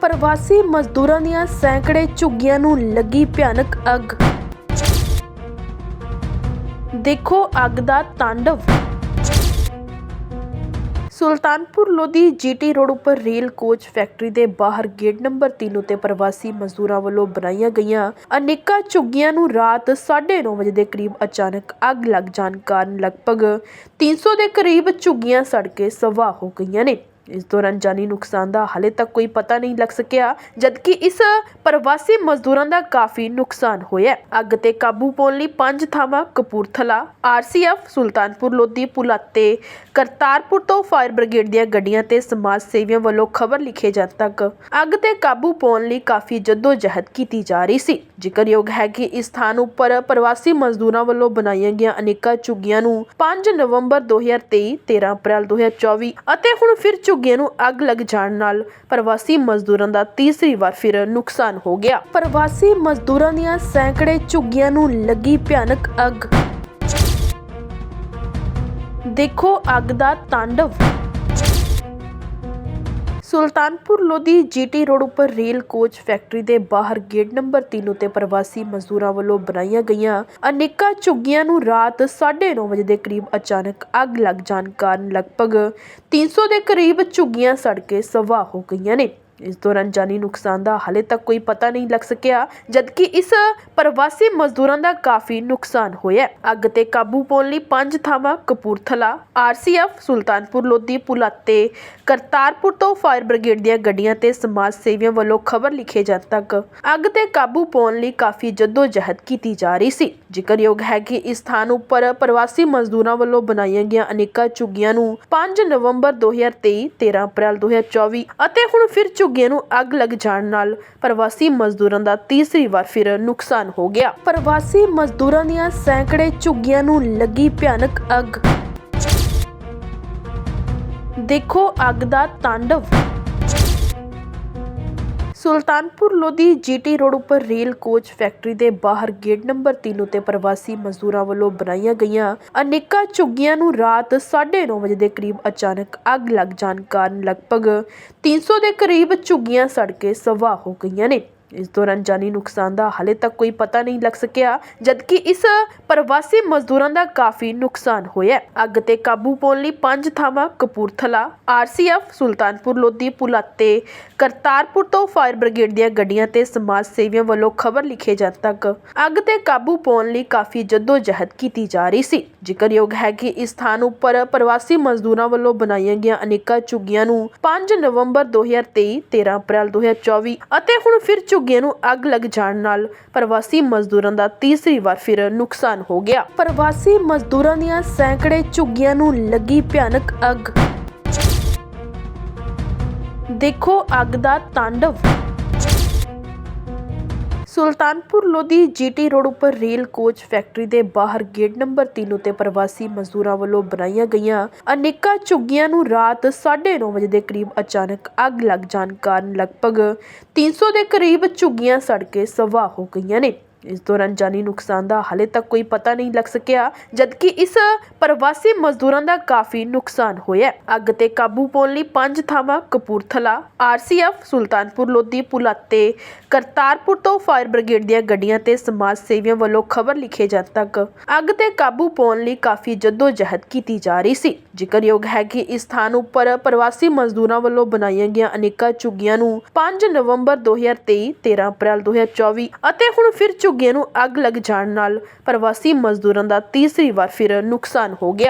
ਪ੍ਰਵਾਸੀ ਮਜ਼ਦੂਰਾਂ ਦੀਆਂ ਸੈਂਕੜੇ ਝੁੱਗੀਆਂ ਨੂੰ ਲੱਗੀ ਭਿਆਨਕ ਅੱਗ। ਦੇਖੋ ਅੱਗ ਦਾ ਤਾਂਡਵ। ਸੁਲਤਾਨਪੁਰ ਲੋਧੀ ਜੀਟੀ ਰੋਡ ਉੱਪਰ ਰੇਲ ਕੋਚ ਫੈਕਟਰੀ ਦੇ ਬਾਹਰ ਗੇਟ ਨੰਬਰ 3 ਉਤੇ ਪ੍ਰਵਾਸੀ ਮਜ਼ਦੂਰਾਂ ਵੱਲੋਂ ਬਣਾਈਆਂ ਗਈਆਂ ਅਨੇਕਾਂ ਝੁੱਗੀਆਂ ਨੂੰ ਰਾਤ 9:30 ਵਜੇ ਦੇ ਕਰੀਬ ਅਚਾਨਕ ਅੱਗ ਲੱਗ ਜਾਣ ਕਾਰਨ ਲਗਭਗ 300 ਦੇ ਕਰੀਬ ਝੁੱਗੀਆਂ ਸੜ ਕੇ ਸਵਾਹ ਹੋ ਗਈਆਂ ਨੇ। ਇਸ ਦੌਰਾਨ ਜਾਨੀ ਨੁਕਸਾਨ ਦਾ ਹਾਲੇ ਤੱਕ ਕੋਈ ਪਤਾ ਨਹੀਂ ਲੱਗ ਸਕਿਆ, ਜਦਕਿ ਇਸ ਪ੍ਰਵਾਸੀ ਮਜ਼ਦੂਰਾਂ ਦਾ ਕਾਫੀ ਨੁਕਸਾਨ ਹੋਇਆ ਅੱਗ ਤੇ ਕਾਬੂ ਪਾਉਣ ਲਈ ਪੰਜ ਥਾਵਾਂ ਕਪੂਰਥਲਾ, ਆਰਸੀਐਫ, ਸੁਲਤਾਨਪੁਰ ਲੋਧੀ ਪੁਲਾਤੇ ਕਰਤਾਰਪੁਰ ਤੋਂ ਫਾਇਰ ਬ੍ਰਿਗੇਡ ਦੀਆਂ ਗੱਡੀਆਂ ਤੇ ਸਮਾਜ ਸੇਵੀਆਂ ਵੱਲੋਂ ਖਬਰ ਲਿਖੇ ਜਾਣ ਤੱਕ ਅੱਗ ਤੇ ਕਾਬੂ ਪਾਉਣ ਲਈ ਕਾਫੀ ਜਹਿਦ ਕੀਤੀ ਜਾ ਰਹੀ ਸੀ। ਜ਼ਿਕਰਯੋਗ ਹੈ ਕਿ ਇਸ ਸਥਾਨ ਉੱਪਰ ਪ੍ਰਵਾਸੀ ਮਜ਼ਦੂਰਾਂ ਵੱਲੋਂ ਬਣਾਈਆਂ ਗਈਆਂ ਅਨੇਕਾਂ ਝੁੱਗੀਆਂ ਨੂੰ 5 ਨਵੰਬਰ 2023 13 ਅਪ੍ਰੈਲ 2024 ਅਤੇ ਹੁਣ ਫਿਰ ਝੁੱਗੀਆਂ ਨੂੰ ਅੱਗ ਲੱਗ ਜਾਣ ਨਾਲ ਪ੍ਰਵਾਸੀ ਮਜ਼ਦੂਰਾਂ ਦਾ ਤੀਸਰੀ ਵਾਰ ਫਿਰ ਨੁਕਸਾਨ ਹੋ ਗਿਆ। ਪ੍ਰਵਾਸੀ ਮਜ਼ਦੂਰਾਂ ਦੀਆਂ ਸੈਂਕੜੇ ਝੁੱਗੀਆਂ ਨੂੰ ਲੱਗੀ ਭਿਆਨਕ ਅੱਗ। ਦੇਖੋ ਅੱਗ ਦਾ ਤਾਂਡਵ। ਸੁਲਤਾਨਪੁਰ ਲੋਧੀ ਜੀਟੀ ਰੋਡ ਉੱਪਰ ਰੇਲ ਕੋਚ ਫੈਕਟਰੀ ਦੇ ਬਾਹਰ ਗੇਟ ਨੰਬਰ 3 ਉਤੇ ਪ੍ਰਵਾਸੀ ਮਜ਼ਦੂਰਾਂ ਵੱਲੋਂ ਬਣਾਈਆਂ ਗਈਆਂ ਅਨੇਕਾਂ ਝੁੱਗੀਆਂ ਨੂੰ ਰਾਤ 9:30 ਵਜੇ ਦੇ ਕਰੀਬ ਅਚਾਨਕ ਅੱਗ ਲੱਗ ਜਾਣ ਕਾਰਨ ਲਗਭਗ 300 ਦੇ ਕਰੀਬ ਝੁੱਗੀਆਂ ਸੜ ਕੇ ਸਵਾਹ ਹੋ ਗਈਆਂ ਨੇ। ਇਸ ਦੌਰਾਨ ਜਾਨੀ ਨੁਕਸਾਨ ਦਾ ਹਾਲੇ ਤੱਕ ਕੋਈ ਪਤਾ ਨਹੀਂ ਲੱਗ ਸਕਿਆ, ਜਦਕਿ ਇਸ ਪ੍ਰਵਾਸੀ ਮਜ਼ਦੂਰਾਂ ਦਾ ਕਾਫੀ ਨੁਕਸਾਨ ਹੋਇਆ ਹੈ। ਅੱਗ ਤੇ ਕਾਬੂ ਪਾਉਣ ਲਈ ਪੰਜ ਥਾਵਾਂ ਕਪੂਰਥਲਾ, ਆਰਸੀਐਫ, ਸੁਲਤਾਨਪੁਰ ਲੋਧੀ ਪੁਲਾਤੇ ਕਰਤਾਰਪੁਰ ਤੋਂ ਫਾਇਰ ਬ੍ਰਿਗੇਡ ਦੀਆਂ ਗੱਡੀਆਂ ਤੇ ਸਮਾਜ ਸੇਵੀਆਂ ਵੱਲੋਂ ਖਬਰ ਲਿਖੇ ਜਾਣ ਤੱਕ ਅੱਗ ਤੇ ਕਾਬੂ ਪਾਉਣ ਲਈ ਕਾਫੀ ਜਹਿਦ ਕੀਤੀ ਜਾ ਰਹੀ ਸੀ ਜ਼ਿਕਰਯੋਗ ਹੈ ਕਿ ਇਸ ਸਥਾਨ ਉੱਪਰ ਪ੍ਰਵਾਸੀ ਮਜ਼ਦੂਰਾਂ ਵੱਲੋਂ ਬਣਾਈਆਂ ਗਈਆਂ ਅਨੇਕਾਂ ਝੁੱਗੀਆਂ ਨੂੰ 5 ਨਵੰਬਰ 2023 13 ਅਪ੍ਰੈਲ 2024 ਅਤੇ ਹੁਣ ਫਿਰ ਝੁੱਗੀਆਂ ਨੂੰ ਅੱਗ ਲੱਗ ਜਾਣ ਨਾਲ ਪ੍ਰਵਾਸੀ ਮਜ਼ਦੂਰਾਂ ਦਾ ਤੀਸਰੀ ਵਾਰ ਫਿਰ ਨੁਕਸਾਨ ਹੋ ਗਿਆ। ਪ੍ਰਵਾਸੀ ਮਜ਼ਦੂਰਾਂ ਦੀਆਂ ਸੈਂਕੜੇ ਝੁੱਗੀਆਂ ਨੂੰ ਲੱਗੀ ਭਿਆਨਕ ਅੱਗ। ਦੇਖੋ ਅੱਗ ਦਾ ਤਾਂਡਵ। ਸੁਲਤਾਨਪੁਰ ਲੋਧੀ ਜੀਟੀ ਰੋਡ ਉੱਪਰ ਰੇਲ ਕੋਚ ਫੈਕਟਰੀ ਦੇ ਬਾਹਰ ਗੇਟ ਨੰਬਰ 3 ਉਤੇ ਪ੍ਰਵਾਸੀ ਮਜ਼ਦੂਰਾਂ ਵੱਲੋਂ ਬਣਾਈਆਂ ਗਈਆਂ ਅਨੇਕਾਂ ਝੁੱਗੀਆਂ ਨੂੰ ਰਾਤ 9:30 ਵਜੇ ਦੇ ਕਰੀਬ ਅਚਾਨਕ ਅੱਗ ਲੱਗ ਜਾਣ ਕਾਰਨ ਲਗਭਗ 300 ਦੇ ਕਰੀਬ ਝੁੱਗੀਆਂ ਸੜ ਕੇ ਸਵਾਹ ਹੋ ਗਈਆਂ ਨੇ। ਇਸ ਦੌਰਾਨ ਜਾਨੀ ਨੁਕਸਾਨ ਦਾ ਹਾਲੇ ਤੱਕ ਕੋਈ ਪਤਾ ਨਹੀਂ ਲੱਗ ਸਕਿਆ, ਜਦਕਿ ਇਸ ਪ੍ਰਵਾਸੀ ਮਜ਼ਦੂਰਾਂ ਦਾ ਕਾਫੀ ਨੁਕਸਾਨ ਹੋਇਆ ਅੱਗ ਤੇ ਕਾਬੂ ਪਾਉਣ ਲਈ ਪੰਜ ਥਾਵਾਂ, ਕਪੂਰਥਲਾ, ਆਰਸੀਐਫ, ਸੁਲਤਾਨਪੁਰ ਲੋਧੀ ਪੁਲਾਤੇ ਕਰਤਾਰਪੁਰ ਤੋਂ ਫਾਇਰ ਬ੍ਰਿਗੇਡ ਦੀਆਂ ਗੱਡੀਆਂ ਤੇ ਸਮਾਜ ਸੇਵੀਆਂ ਵੱਲੋਂ ਖਬਰ ਲਿਖੇ ਜਾਣ ਤੱਕ ਅੱਗ ਤੇ ਕਾਬੂ ਪਾਉਣ ਲਈ ਕਾਫੀ ਜਹਿਦ ਕੀਤੀ ਜਾ ਰਹੀ ਸੀ। ਜ਼ਿਕਰਯੋਗ ਹੈ ਕਿ ਇਸ ਸਥਾਨ ਉੱਪਰ ਪ੍ਰਵਾਸੀ ਮਜ਼ਦੂਰਾਂ ਵੱਲੋਂ ਬਣਾਈਆਂ ਗਈਆਂ ਅਨੇਕਾਂ ਝੁੱਗੀਆਂ ਨੂੰ 5 ਨਵੰਬਰ 2023 13 ਅਪ੍ਰੈਲ 2024 ਅਤੇ ਹੁਣ ਫਿਰ ਝੁੱਗੀਆਂ ਨੂੰ ਅੱਗ ਲੱਗ ਜਾਣ ਨਾਲ ਪ੍ਰਵਾਸੀ ਮਜ਼ਦੂਰਾਂ ਦਾ ਤੀਸਰੀ ਵਾਰ ਫਿਰ ਨੁਕਸਾਨ ਹੋ ਗਿਆ। ਪ੍ਰਵਾਸੀ ਮਜ਼ਦੂਰਾਂ ਦੀਆਂ ਸੈਂਕੜੇ ਝੁੱਗੀਆਂ ਨੂੰ ਲੱਗੀ ਭਿਆਨਕ ਅੱਗ। ਦੇਖੋ ਅੱਗ ਦਾ ਤਾਂਡਵ। ਸੁਲਤਾਨਪੁਰ ਲੋਧੀ ਜੀਟੀ ਰੋਡ ਉੱਪਰ ਰੇਲ ਕੋਚ ਫੈਕਟਰੀ ਦੇ ਬਾਹਰ ਗੇਟ ਨੰਬਰ 3 ਉਤੇ ਪ੍ਰਵਾਸੀ ਮਜ਼ਦੂਰਾਂ ਵੱਲੋਂ ਬਣਾਈਆਂ ਗਈਆਂ ਅਨੇਕਾਂ ਝੁੱਗੀਆਂ ਨੂੰ ਰਾਤ 9:30 ਵਜੇ ਦੇ ਕਰੀਬ ਅਚਾਨਕ ਅੱਗ ਲੱਗ ਜਾਣ ਕਾਰਨ ਲਗਭਗ 300 ਦੇ ਕਰੀਬ ਝੁੱਗੀਆਂ ਸੜ ਕੇ ਸਵਾਹ ਹੋ ਗਈਆਂ ਨੇ। ਇਸ ਦੌਰਾਨ ਜਾਨੀ ਨੁਕਸਾਨ ਦਾ ਹਾਲੇ ਤੱਕ ਕੋਈ ਪਤਾ ਨਹੀਂ ਲੱਗ ਸਕਿਆ, ਜਦਕਿ ਇਸ ਪ੍ਰਵਾਸੀ ਮਜ਼ਦੂਰਾਂ ਦਾ ਕਾਫੀ ਨੁਕਸਾਨ ਹੋਇਆ ਅੱਗ ਤੇ ਕਾਬੂ ਪਾਉਣ ਲਈ ਪੰਜ ਥਾਵਾਂ ਕਪੂਰਥਲਾ, ਆਰਸੀਐਫ, ਸੁਲਤਾਨਪੁਰ, ਲੋਧੀ, ਪੁਲਾ ਪੁਲਾਤੇ ਕਰਤਾਰਪੁਰ ਤੋਂ ਫਾਇਰ ਬ੍ਰਿਗੇਡ ਦੀਆਂ ਗੱਡੀਆਂ ਤੇ ਸਮਾਜ ਸੇਵੀਆਂ ਵੱਲੋਂ ਖਬਰ ਲਿਖੇ ਜਾਣ ਤੱਕ ਅੱਗ ਤੇ ਕਾਬੂ ਪਾਉਣ ਲਈ ਕਾਫੀ ਜਹਿਦ ਕੀਤੀ ਜਾ ਰਹੀ ਸੀ। ਜ਼ਿਕਰਯੋਗ ਹੈ ਕਿ ਇਸ ਸਥਾਨ ਉੱਪਰ ਪ੍ਰਵਾਸੀ ਮਜ਼ਦੂਰਾਂ ਵੱਲੋਂ ਬਣਾਈਆਂ ਗਈਆਂ ਅਨੇਕਾਂ ਝੁੱਗੀਆਂ ਨੂੰ 5 ਨਵੰਬਰ 2023 13 ਅਪ੍ਰੈਲ 2024 ਅਤੇ ਹੁਣ ਫਿਰ ਝੁੱਗੀਆਂ ਨੂੰ ਅੱਗ ਲੱਗ ਜਾਣ ਨਾਲ ਪ੍ਰਵਾਸੀ ਮਜ਼ਦੂਰਾਂ ਦਾ ਤੀਸਰੀ ਵਾਰ ਫਿਰ ਨੁਕਸਾਨ ਹੋ ਗਿਆ।